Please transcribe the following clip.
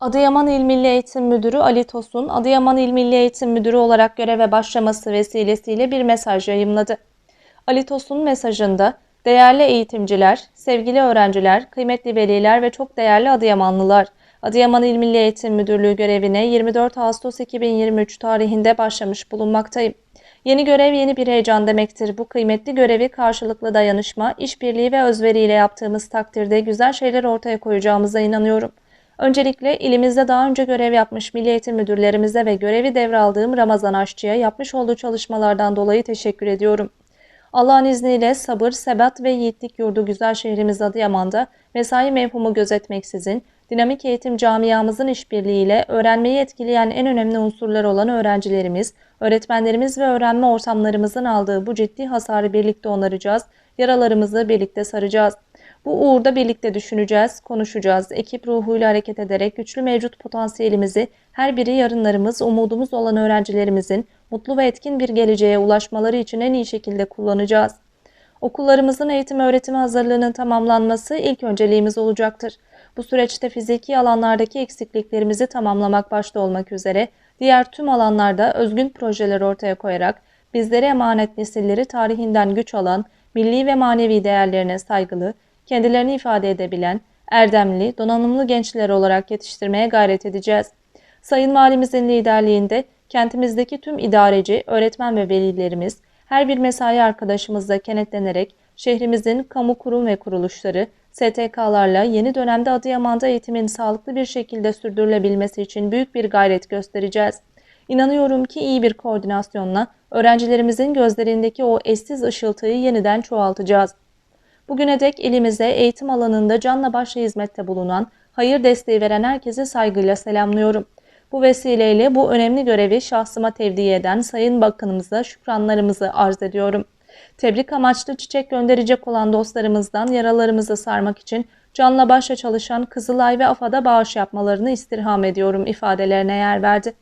Adıyaman İl Milli Eğitim Müdürü Ali Tosun, Adıyaman İl Milli Eğitim Müdürü olarak göreve başlaması vesilesiyle bir mesaj yayımladı. Ali Tosun mesajında, değerli eğitimciler, sevgili öğrenciler, kıymetli veliler ve çok değerli Adıyamanlılar, Adıyaman İl Milli Eğitim Müdürlüğü görevine 24 Ağustos 2023 tarihinde başlamış bulunmaktayım. Yeni görev yeni bir heyecan demektir. Bu kıymetli görevi karşılıklı dayanışma, işbirliği ve özveriyle yaptığımız takdirde güzel şeyler ortaya koyacağımıza inanıyorum. Öncelikle ilimizde daha önce görev yapmış Milli Eğitim Müdürlerimize ve görevi devraldığım Ramazan Aşçı'ya yapmış olduğu çalışmalardan dolayı teşekkür ediyorum. Allah'ın izniyle sabır, sebat ve yiğitlik yurdu güzel şehrimiz Adıyaman'da mesai mevhumu gözetmeksizin, dinamik eğitim camiamızın işbirliğiyle öğrenmeyi etkileyen en önemli unsurlar olan öğrencilerimiz, öğretmenlerimiz ve öğrenme ortamlarımızın aldığı bu ciddi hasarı birlikte onaracağız, yaralarımızı birlikte saracağız. Bu uğurda birlikte düşüneceğiz, konuşacağız. Ekip ruhuyla hareket ederek güçlü mevcut potansiyelimizi her biri yarınlarımız, umudumuz olan öğrencilerimizin mutlu ve etkin bir geleceğe ulaşmaları için en iyi şekilde kullanacağız. Okullarımızın eğitim öğretim hazırlığının tamamlanması ilk önceliğimiz olacaktır. Bu süreçte fiziki alanlardaki eksikliklerimizi tamamlamak başta olmak üzere diğer tüm alanlarda özgün projeler ortaya koyarak bizlere emanet nesilleri tarihinden güç alan, milli ve manevi değerlerine saygılı, kendilerini ifade edebilen, erdemli, donanımlı gençler olarak yetiştirmeye gayret edeceğiz. Sayın Valimizin liderliğinde kentimizdeki tüm idareci, öğretmen ve velilerimiz her bir mesai arkadaşımızla kenetlenerek şehrimizin kamu kurum ve kuruluşları, STK'larla yeni dönemde Adıyaman'da eğitimin sağlıklı bir şekilde sürdürülebilmesi için büyük bir gayret göstereceğiz. İnanıyorum ki iyi bir koordinasyonla öğrencilerimizin gözlerindeki o eşsiz ışıltıyı yeniden çoğaltacağız. Bugüne dek elimize eğitim alanında canla başla hizmette bulunan, hayır desteği veren herkese saygıyla selamlıyorum. Bu vesileyle bu önemli görevi şahsıma tevdi eden Sayın Bakanımıza şükranlarımızı arz ediyorum. Tebrik amaçlı çiçek gönderecek olan dostlarımızdan yaralarımızı sarmak için canla başla çalışan Kızılay ve AFAD'a bağış yapmalarını istirham ediyorum ifadelerine yer verdi.